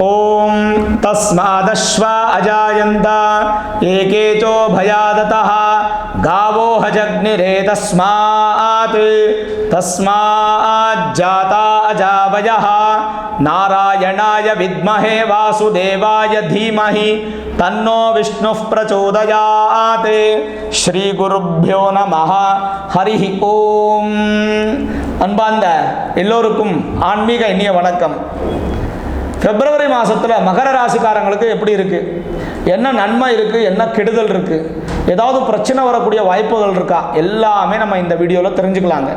ఓం తస్మాదశ్వ అజాయంత ఏకేచో భయాదత గావో హజగ్నిరే తస్మాత్ తస్మాజ్జాత అజావయ నారాయణాయ విద్మహే వాసుదేవాయ ధీమహి తన్నో విష్ణు ప్రచోదయాత్ శ్రీ గురుభ్యో నమ హరి ఓం அன்பார்ந்த எல்லோருக்கும் ஆன்மீக இனிய வணக்கம் பிப்ரவரி மாதத்தில் மகர ராசிக்காரங்களுக்கு எப்படி இருக்குது என்ன நன்மை இருக்குது என்ன கெடுதல் இருக்குது ஏதாவது பிரச்சனை வரக்கூடிய வாய்ப்புகள் இருக்கா? எல்லாமே நம்ம இந்த வீடியோவில் தெரிஞ்சுக்கலாங்க.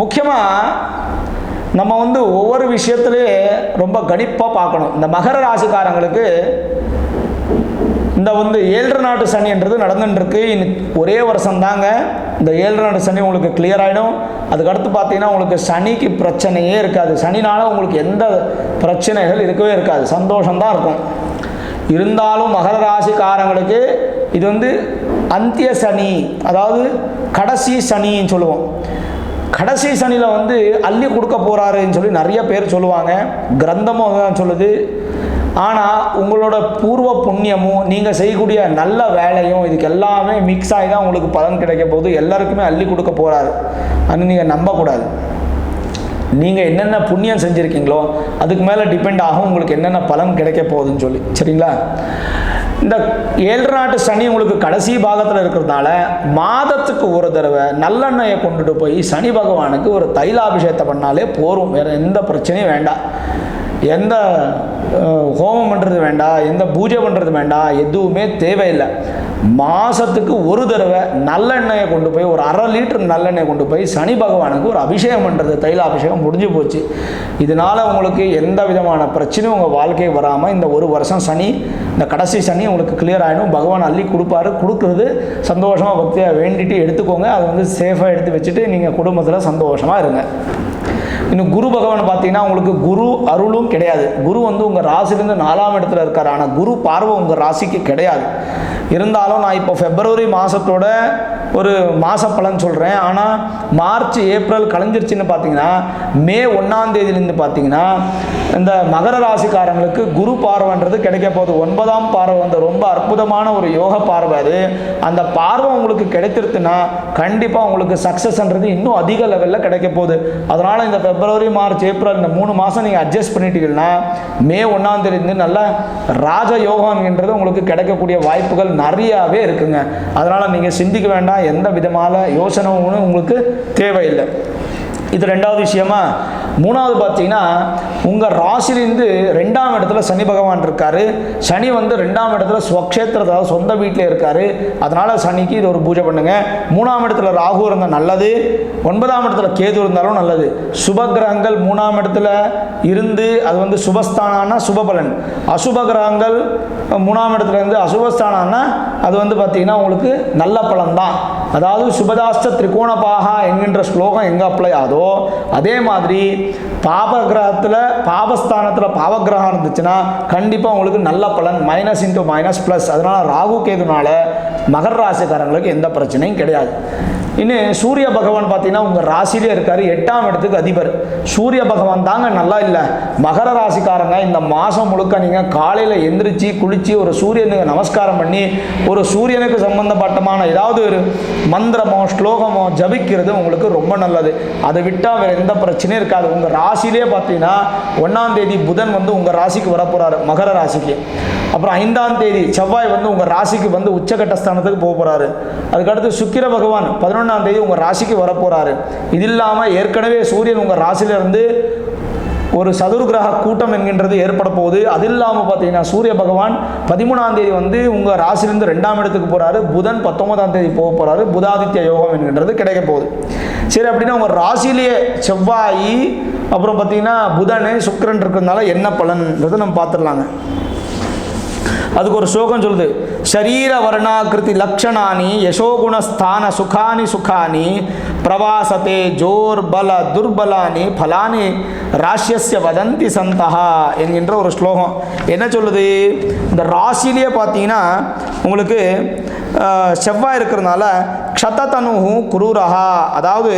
முக்கியமாக நம்ம வந்து ஒவ்வொரு விஷயத்துலேயே ரொம்ப கணிப்பாக பார்க்கணும். இந்த மகர ராசிக்காரங்களுக்கு இந்த வந்து ஏழரை நாட்டு சனின்றது நடந்துட்டுருக்கு இன்னும் ஒரே வருஷம் தாங்க இந்த ஏழரை சனி உங்களுக்கு கிளியர் ஆகிடும் அதுக்கடுத்து பார்த்தீங்கன்னா உங்களுக்கு சனிக்கு பிரச்சனையே இருக்காது. சனினால் உங்களுக்கு எந்த பிரச்சனைகள் இருக்கவே இருக்காது. சந்தோஷம்தான் இருக்கும். இருந்தாலும் மகர ராசிக்காரங்களுக்கு இது வந்து அந்திய சனி அதாவது கடைசி சனின்னு சொல்லுவோம். கடைசி சனியில் வந்து அள்ளி கொடுக்க போகிறாருன்னு சொல்லி நிறைய பேர் சொல்லுவாங்க. கிரந்தமும் தான் சொல்லுது. ஆனால் உங்களோட பூர்வ புண்ணியமும் நீங்கள் செய்யக்கூடிய நல்ல வேலையும் இதுக்கு எல்லாமே மிக்ஸ் ஆகி தான் உங்களுக்கு பலன் கிடைக்க போகுது. எல்லாருக்குமே அள்ளி கொடுக்க போகிறாரு அது நீங்கள் நம்பக்கூடாது. நீங்கள் என்னென்ன புண்ணியம் செஞ்சுருக்கீங்களோ அதுக்கு மேலே டிபெண்ட் ஆகும் உங்களுக்கு என்னென்ன பலன் கிடைக்க போகுதுன்னு சொல்லி. சரிங்களா? இந்த ஏழு நாட்டு சனி உங்களுக்கு கடைசி பாகத்தில் இருக்கிறதுனால மாதத்துக்கு ஒரு தடவை நல்லெண்ணெயை கொண்டுட்டு போய் சனி பகவானுக்கு ஒரு தைலாபிஷேகத்தை பண்ணாலே போரும் வேறு எந்த பிரச்சனையும் வேண்டாம். எந்த ஹோமம் பண்ணுறது வேண்டாம் எந்த பூஜை பண்ணுறது வேண்டாம் எதுவுமே தேவையில்லை. மாதத்துக்கு ஒரு தடவை நல்லெண்ணெயை கொண்டு போய் ஒரு அரை லிட்டர் நல்லெண்ணெயை கொண்டு போய் சனி பகவானுக்கு ஒரு அபிஷேகம் பண்ணுறது தைல அபிஷேகம் முடிஞ்சு போச்சு. இதனால் உங்களுக்கு எந்த விதமான பிரச்சனையும் உங்கள் வாழ்க்கை வராமல் இந்த ஒரு வருஷம் சனி இந்த கடைசி சனி உங்களுக்கு கிளியர் ஆகிடும் பகவான் அள்ளி கொடுப்பாரு. கொடுக்குறது சந்தோஷமாக பக்தியாக வேண்டிட்டு எடுத்துக்கோங்க. அதை வந்து சேஃபாக எடுத்து வச்சுட்டு நீங்கள் குடும்பத்தில் சந்தோஷமாக இருங்க. இன்னும் குரு பகவான் பார்த்தீங்கன்னா உங்களுக்கு குரு அருளும் கிடையாது. குரு வந்து உங்கள் ராசிலேருந்து நாலாம் இடத்துல இருக்கார். ஆனால் குரு பார்வை உங்கள் ராசிக்கு கிடையாது. இருந்தாலும் நான் இப்போ பிப்ரவரி மாதத்தோட ஒரு மாத பலன் சொல்கிறேன் ஆனால் மார்ச் ஏப்ரல் கலைஞ்சிருச்சுன்னு பார்த்தீங்கன்னா மே ஒன்றாம் தேதியிலேருந்து பார்த்தீங்கன்னா இந்த மகர ராசிக்காரங்களுக்கு குரு பார்வைன்றது கிடைக்க போகுது. ஒன்பதாம் பார்வை வந்து ரொம்ப அற்புதமான ஒரு யோக பார்வை அது. அந்த பார்வை உங்களுக்கு கிடைத்திருத்துன்னா கண்டிப்பாக உங்களுக்கு சக்ஸஸ்ன்றது இன்னும் அதிக லெவலில் கிடைக்க போகுது. அதனால் இந்த பிப்ரவரி மார்ச் ஏப்ரல் இந்த மூணு மாதம் நீங்கள் அட்ஜஸ்ட் பண்ணிட்டீங்கன்னா மே ஒன்றாம் தேதியிலேருந்து நல்ல ராஜ யோகம்ன்றது உங்களுக்கு கிடைக்கக்கூடிய வாய்ப்புகள் நிறையாவே இருக்குங்க. அதனால் நீங்கள் சிந்திக்க வேண்டாம். எந்த விதமான யோசனையும் உங்களுக்கு தேவையில்லை. இது ரெண்டாவது விஷயமா மூணாவது பார்த்தீங்கன்னா உங்கள் ராசிலேருந்து ரெண்டாம் இடத்துல சனி பகவான் இருக்காரு. சனி வந்து ரெண்டாம் இடத்துல ஸ்வக்ஷேத்திரத்தை அதாவது சொந்த வீட்டில் இருக்காரு. அதனால் சனிக்கு இது ஒரு பூஜை பண்ணுங்கள் மூணாம் இடத்துல ராகு இருந்தால் நல்லது. ஒன்பதாம் இடத்துல கேது இருந்தாலும் நல்லது. சுப கிரகங்கள் மூணாம் இடத்துல இருந்து அது வந்து சுபஸ்தானானா சுபபலன் அசுப கிரகங்கள் மூணாம் இடத்துல இருந்து அசுபஸ்தானானா அது வந்து பார்த்தீங்கன்னா உங்களுக்கு நல்ல பலன் தான் அதாவது சுபதாஸ்த திரிகோணபாகா என்கின்ற ஸ்லோகம் எங்கே அப்ளை ஆதோ அதே மாதிரி பாபகிரகத்தில் பாபஸ்தானத்தில் பாவகிரகம் இருந்துச்சுன்னா கண்டிப்பாக உங்களுக்கு நல்ல பலன் மைனஸ் இன்ட்டு மைனஸ் ப்ளஸ் அதனால் ராகு கேதுனால மகர் ராசிக்காரங்களுக்கு எந்த பிரச்சனையும் கிடையாது. இன்னும் சூரிய பகவான் பார்த்தீங்கன்னா உங்கள் ராசியிலே இருக்கார். எட்டாம் இடத்துக்கு அதிபர். சூரிய பகவான் தாங்க நல்லா இல்லை. மகர ராசிக்காரங்க இந்த மாதம் முழுக்க நீங்கள் காலையில் எந்திரிச்சு குளித்து ஒரு சூரியனுக்கு நமஸ்காரம் பண்ணி ஒரு சூரியனுக்கு சம்பந்தப்பட்டமான ஏதாவது ஒரு மந்திரமோ ஸ்லோகமோ ஜபிக்கிறது உங்களுக்கு ரொம்ப நல்லது. அதை விட்டால் வேறு எந்த பிரச்சனையும் இருக்காது. உங்கள் ராசியிலே பார்த்தீங்கன்னா ஒன்றாம் தேதி புதன் வந்து உங்கள் ராசிக்கு வரப்போகிறாரு மகர ராசிக்கு. அப்புறம் ஐந்தாம் தேதி செவ்வாய் வந்து உங்கள் ராசிக்கு வந்து உச்சகட்ட ஸ்தானத்துக்கு போக போகிறாரு அதுக்கடுத்து சுக்கிர பகவான் பதினொன்று பதினொன்றாம் தேதி உங்கள் ராசிக்கு வரப்போகிறாரு இது இல்லாமல் ஏற்கனவே சூரியன் உங்கள் ராசியிலிருந்து ஒரு சதுர்கிரக கூட்டம் என்கின்றது ஏற்பட போகுது. அது இல்லாமல் பார்த்தீங்கன்னா சூரிய பகவான் பதிமூணாம் தேதி வந்து உங்கள் ராசிலிருந்து ரெண்டாம் இடத்துக்கு போகிறாரு புதன் பத்தொன்பதாம் தேதி போக போகிறாரு புதாதித்ய யோகம் என்கின்றது கிடைக்க போகுது. சரி அப்படின்னா உங்கள் ராசிலேயே செவ்வாய் அப்புறம் பார்த்தீங்கன்னா புதன் சுக்கிரன் இருக்கிறதுனால என்ன பலன்ன்றது நம்ம பார்த்துடலாங்க அதுக்கு ஒரு ஸ்லோகம் சொல்லுது. ஷரீர வர்ணாகிருதி லக்ஷணானி யசோகுணஸ்தான சுகானி சுகானி பிரவாசத்தே ஜோர் பல துர்பலானி பலானி ராசியஸ்ய வதந்தி சந்தஹா என்கின்ற ஒரு ஸ்லோகம். என்ன சொல்லுது? இந்த ராசிலேயே பார்த்தீங்கன்னா உங்களுக்கு செவ்வாய் இருக்கிறதுனால க்ஷததனு குரூரஹா. அதாவது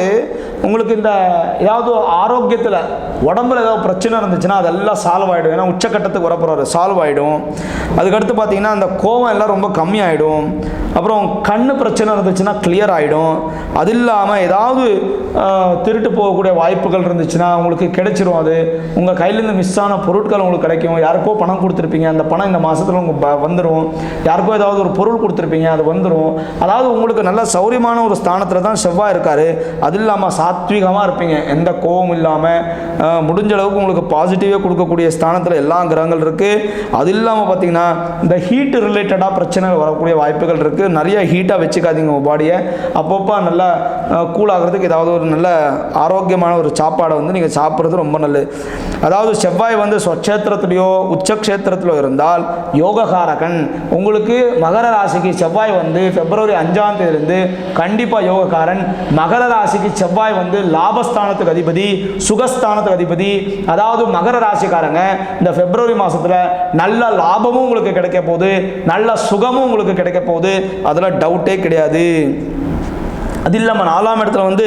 உங்களுக்கு இந்த ஏதாவது ஆரோக்கியத்தில் உடம்புல ஏதாவது பிரச்சனை இருந்துச்சுன்னா அதெல்லாம் சால்வ் ஆகிடும் ஏன்னா உச்சக்கட்டத்துக்கு வரப்போகிறாரு சால்வ் ஆகிடும் அதுக்கடுத்து பார்த்தீங்கன்னா அந்த கோவம் எல்லாம் ரொம்ப கம்மியாயிடும். அப்புறம் கண் பிரச்சனை இருந்துச்சுன்னா கிளியர் ஆகிடும் அது இல்லாமல் ஏதாவது திருட்டு போகக்கூடிய வாய்ப்புகள் இருந்துச்சுன்னா உங்களுக்கு கிடைச்சிரும் அது. உங்கள் கையிலேருந்து மிஸ் ஆன பொருட்கள் உங்களுக்கு கிடைக்கும். யாருக்கோ பணம் கொடுத்துருப்பீங்க. அந்த பணம் இந்த மாதத்தில் உங்களுக்கு வந்துடும் யாருக்கோ ஏதாவது ஒரு பொருள் கொடுத்துருப்பீங்க அது வந்துடும் அதாவது உங்களுக்கு நல்ல சௌரியமான ஒரு ஸ்தானத்தில் தான் செவ்வாய் இருக்காரு. அது இல்லாமல் சாத்விகமாக இருப்பீங்க. எந்த கோபம் இல்லாமல் முடிஞ்ச அளவுக்கு உங்களுக்கு பாசிட்டிவாக கொடுக்கக்கூடிய ஸ்தானத்தில் எல்லா கிரகங்கள் இருக்குது அது இல்லாமல் பார்த்தீங்கன்னா இந்த ஹீட் ரிலேட்டடாக பிரச்சனைகள் வரக்கூடிய வாய்ப்புகள் இருக்குது நிறைய ஹீட்டாக வச்சுக்காதீங்க உங்கள் பாடியை அப்பப்போ நல்லா கூல் ஆகிறதுக்கு ஏதாவது ஒரு நல்ல ஆரோக்கியமான ஒரு சாப்பாடை வந்து நீங்கள் சாப்பிட்றது ரொம்ப நல்லது. அதாவது செவ்வாய் வந்து ஸ்வக்ஷேத்திரத்திலையோ உச்சக்ஷேத்திரத்திலோ இருந்தால் யோககாரகன் உங்களுக்கு மகர ராசிக்கு செவ்வாய் வந்து பிப்ரவரி அஞ்சாம் தேதியிலிருந்து கண்டிப்பாக யோகக்காரன். மகர ராசிக்கு செவ்வாய் வந்து லாபஸ்தானத்துக்கு அதிபதி சுகஸ்தானத்துக்கு அதிபதி அதாவது மகர ராசிக்காரங்க இந்த பிப்ரவரி மாதத்தில் நல்ல லாபமும் உங்களுக்கு கிடைக்க போகுது நல்ல சுகமும் உங்களுக்கு கிடைக்க போகுது. அதில் டவுட்டே கிடையாது. அது இல்லாமல் நாலாம் இடத்துல வந்து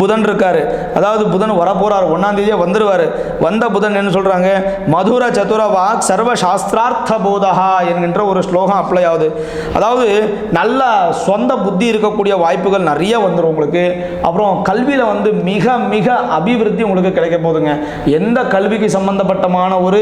புதன் இருக்கார். அதாவது புதன் வரப்போகிறார் ஒன்றாந்தேதியே வந்துடுவார் வந்த புதன் என்ன சொல்கிறாங்க மதுர சதுரவா சர்வ சாஸ்திரார்த்த போதகா என்கின்ற ஒரு ஸ்லோகம் அப்ளை ஆகுது. அதாவது நல்ல சொந்த புத்தி இருக்கக்கூடிய வாய்ப்புகள் நிறைய வந்துடும் உங்களுக்கு. அப்புறம் கல்வியில் வந்து மிக மிக அபிவிருத்தி உங்களுக்கு கிடைக்க போகுதுங்க. எந்த கல்விக்கு சம்பந்தப்பட்டமான ஒரு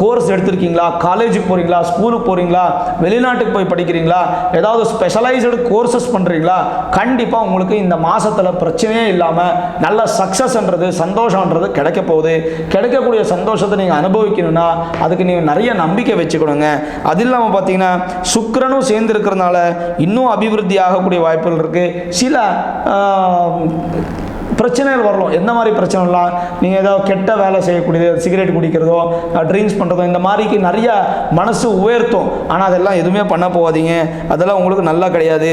கோர்ஸ் எடுத்திருக்கீங்களா? காலேஜுக்கு போகிறீங்களா ஸ்கூலுக்கு போகிறீங்களா வெளிநாட்டுக்கு போய் படிக்கிறீங்களா? ஏதாவது ஸ்பெஷலைஸ்டு கோர்சஸ் பண்ணுறீங்களா கண்டிப்பாக உங்களுக்கு இந்த மாசத்துல பிரச்சனையே இல்லாமல் நல்ல சக்ஸஸ்ன்றது சந்தோஷம்ன்றது கிடைக்க போகுது. கிடைக்கக்கூடிய சந்தோஷத்தை நீங்கள் அனுபவிக்கணும்னா அதுக்கு நீங்கள் நிறைய நம்பிக்கை வச்சுக்கணுங்க. அது இல்லாமல் பார்த்தீங்கன்னா சுக்கரனும் சேர்ந்து இருக்கிறதுனால இன்னும் அபிவிருத்தி ஆகக்கூடிய வாய்ப்புகள் இருக்குது சில பிரச்சனைகள் வரலாம். எந்த மாதிரி பிரச்சனைலாம் நீங்கள் ஏதாவது கெட்ட வேலை செய்யக்கூடியது சிகரெட் குடிக்கிறதோ ட்ரிங்க்ஸ் பண்ணுறதோ இந்த மாதிரிக்கு நிறைய மனசு உயர்த்தும். ஆனால் அதெல்லாம் எதுவுமே பண்ண போகாதீங்க. அதெல்லாம் உங்களுக்கு நல்லா கிடையாது.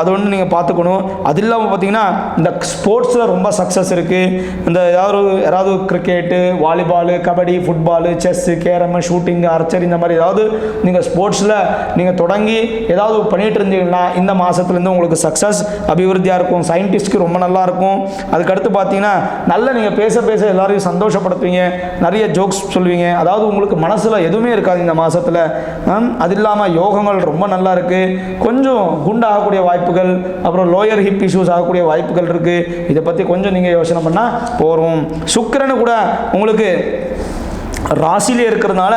அது ஒன்று நீங்கள் பார்த்துக்கணும். அது இல்லாமல் பார்த்தீங்கன்னா இந்த ஸ்போர்ட்ஸில் ரொம்ப சக்ஸஸ் இருக்குது இந்த ஏதாவது யாராவது cricket volleyball kabaddi football chess carrom shooting archery இந்த மாதிரி ஏதாவது நீங்கள் ஸ்போர்ட்ஸில் நீங்கள் தொடங்கி ஏதாவது பண்ணிகிட்டு இருந்தீங்கன்னா இந்த மாதத்துலேருந்து உங்களுக்கு சக்ஸஸ் அபிவிருத்தியாக இருக்கும். சயின்டிஸ்ட்க்கு ரொம்ப நல்லா இருக்கும். அதுக்கடுத்து பார்த்தீங்கன்னா நல்ல நீங்கள் பேச பேச எல்லாரையும் சந்தோஷப்படுத்துவீங்க. நிறைய ஜோக்ஸ் சொல்லுவீங்க. அதாவது உங்களுக்கு மனசில் எதுவுமே இருக்காது இந்த மாதத்தில் அது இல்லாமல் யோகங்கள் ரொம்ப நல்லா இருக்குது கொஞ்சம் குண்டாகக்கூடிய வாய்ப்புகள் அப்புறம் லோயர் ஹிப் இஷ்யூஸ் ஆகக்கூடிய வாய்ப்புகள் இருக்குது இதை பற்றி கொஞ்சம் நீங்கள் யோசனை பண்ணால் போகிறோம் சுக்கிரனு கூட உங்களுக்கு ராசியிலே இருக்கிறதுனால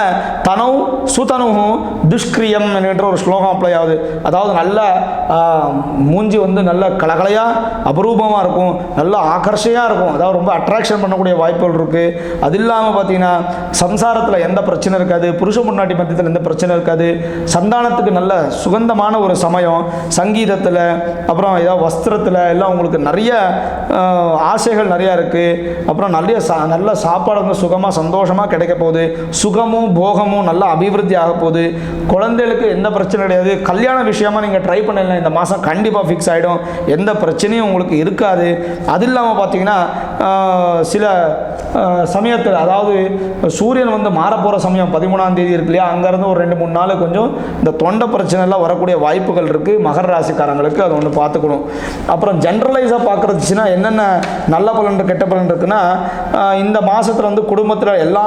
தனவு சுதனுவும் துஷ்கிரியம் என்கின்ற ஒரு ஸ்லோகம் அப்ளை ஆகுது. அதாவது நல்ல மூஞ்சி வந்து நல்ல கலகலையாக அபரூபமாக இருக்கும். நல்ல ஆகர்ஷையாக இருக்கும். அதாவது ரொம்ப அட்ராக்ஷன் பண்ணக்கூடிய வாய்ப்புகள் இருக்குது அது இல்லாமல் பார்த்தீங்கன்னா சம்சாரத்தில் எந்த பிரச்சனை இருக்காது. புருஷ முன்னாடி மத்தியத்தில் எந்த பிரச்சனை இருக்காது. சந்தானத்துக்கு நல்ல சுகந்தமான ஒரு சமயம். சங்கீதத்தில் அப்புறம் ஏதாவது வஸ்திரத்தில் எல்லாம் உங்களுக்கு நிறைய ஆசைகள் நிறையா இருக்குது அப்புறம் நிறைய சா நல்ல சாப்பாடு வந்து சுகமாக சந்தோஷமாக கிடைக்க போகுது சுகமும் போகமும் நல்லா அபிவிருத்தி ஆக போகுது குழந்தைகளுக்கு எந்த பிரச்சனை கிடையாது. கல்யாண விஷயமா நீங்கள் ட்ரை பண்ணலாம் இந்த மாதம் கண்டிப்பாக ஃபிக்ஸ் ஆகிடும் எந்த பிரச்சனையும் உங்களுக்கு இருக்காது. அது இல்லாமல் பார்த்தீங்கன்னா சில சமயத்தில் அதாவது சூரியன் வந்து மாறப்போகிற சமயம் பதிமூணாம் தேதி இருக்கு இல்லையா? அங்கேருந்து ஒரு ரெண்டு மூணு நாள் கொஞ்சம் இந்த தொண்டை பிரச்சனைலாம் வரக்கூடிய வாய்ப்புகள் இருக்குது மகர ராசிக்காரங்களுக்கு அதை ஒன்று பார்த்துக்கணும். அப்புறம் ஜென்ரலைஸாக பார்க்குறதுச்சுன்னா என்னென்ன நல்ல பலன் கெட்ட பலன் இருக்குன்னா இந்த மாதத்தில் வந்து குடும்பத்தில் எல்லா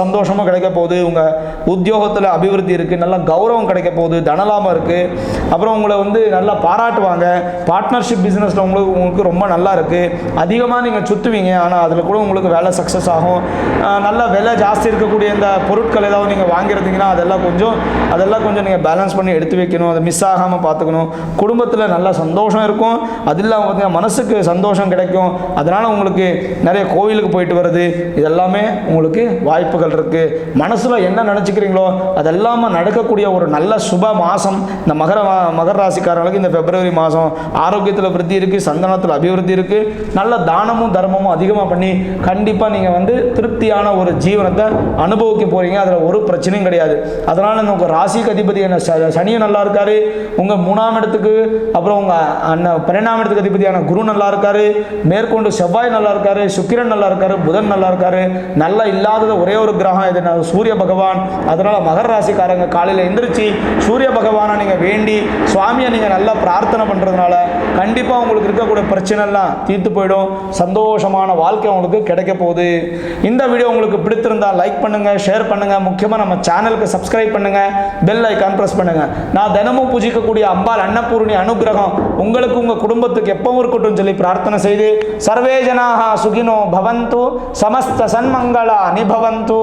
சந்தோஷமும் கிடைக்க போகுது. உங்கள் உத்தியோகத்தில் அபிவிருத்தி இருக்குது நல்ல கௌரவம் கிடைக்க போகுது தனலாபம் இருக்குது அப்புறம் உங்களை வந்து நல்லா பாராட்டுவாங்க. பார்ட்னர்ஷிப் பிஸ்னஸில் உங்களுக்கு உங்களுக்கு ரொம்ப நல்லா இருக்குது அதிகமாக நீங்கள் சுற்றுவீங்க ஆனால் அதில் கூட உங்களுக்கு வேலை சக்ஸஸ் ஆகும். நல்ல விலை ஜாஸ்தி இருக்கக்கூடிய இந்த பொருட்கள் ஏதாவது நீங்கள் வாங்கியிருந்தீங்கன்னா அதெல்லாம் கொஞ்சம் அதெல்லாம் கொஞ்சம் நீங்கள் பேலன்ஸ் பண்ணி எடுத்து வைக்கணும். அதை மிஸ் ஆகாமல் பார்த்துக்கணும். குடும்பத்தில் நல்ல சந்தோஷம் இருக்கும். அது இல்லாமல் பார்த்தீங்கன்னா மனசுக்கு சந்தோஷம் கிடைக்கும். அதனால் உங்களுக்கு நிறைய கோவிலுக்கு போயிட்டு வருது இதெல்லாமே உங்களுக்கு வாய்ப்புகள் இருக்குது மனசில் என்ன நினச்சிக்கிறீங்களோ அதெல்லாமல் நடக்கக்கூடிய ஒரு நல்ல சுப மாதம் இந்த மகர மகர ராசிக்காரர்களுக்கு இந்த பிப்ரவரி மாதம் ஆரோக்கியத்தில் விருத்தி இருக்குது சந்தனத்தில் அபிவிருத்தி இருக்குது நல்ல தானமும் கர்மமும் அதிகமாக பண்ணி கண்டிப்பாக நீங்கள் வந்து திருப்தியான ஒரு ஜீவனத்தை அனுபவிக்க போகிறீங்க அதில் ஒரு பிரச்சனையும் கிடையாது. அதனால் இந்த உங்கள் ராசிக்கு அதிபதியான ச- சனியும் நல்லா இருக்காரு. உங்கள் மூணாம் இடத்துக்கு அப்புறம் உங்கள் அண்ணன் பன்னெண்டாம் இடத்துக்கு அதிபதியான குரு நல்லா இருக்காரு. மேற்கொண்டு செவ்வாய் நல்லா இருக்காரு. சுக்கிரன் நல்லா இருக்காரு. புதன் நல்லா இருக்காரு. நல்லா இல்லாதது ஒரே ஒரு கிரகம் இது சூரிய பகவான். அதனால் மகர ராசிக்காரங்க காலையில் எந்திரிச்சு சூரிய பகவானை நீங்கள் வேண்டி சுவாமியை நீங்கள் நல்லா பிரார்த்தனை பண்ணுறதுனால கண்டிப்பாக உங்களுக்கு இருக்கக்கூடிய பிரச்சனைலாம் தீர்த்து போயிடும். சந்தோஷமான வாழ்க்கை உங்களுக்கு கிடைக்க போகுது. இந்த வீடியோ உங்களுக்கு பிடித்திருந்தால் லைக் பண்ணுங்கள் ஷேர் பண்ணுங்கள் முக்கியமாக நம்ம சேனலுக்கு சப்ஸ்கிரைப் பண்ணுங்கள் பெல் ஐக்கான் ப்ரெஸ் பண்ணுங்கள் நான் தினமும் பூஜிக்கக்கூடிய அம்பாள் அன்னபூர்ணி அனுகிரகம் உங்களுக்கு உங்கள் குடும்பத்துக்கு எப்பவும் இருக்கட்டும் சொல்லி பிரார்த்தனை செய்து சர்வே ஜனாக சுகினோ பவந்து சமஸ்த சன்மங்களா நிபவந்து.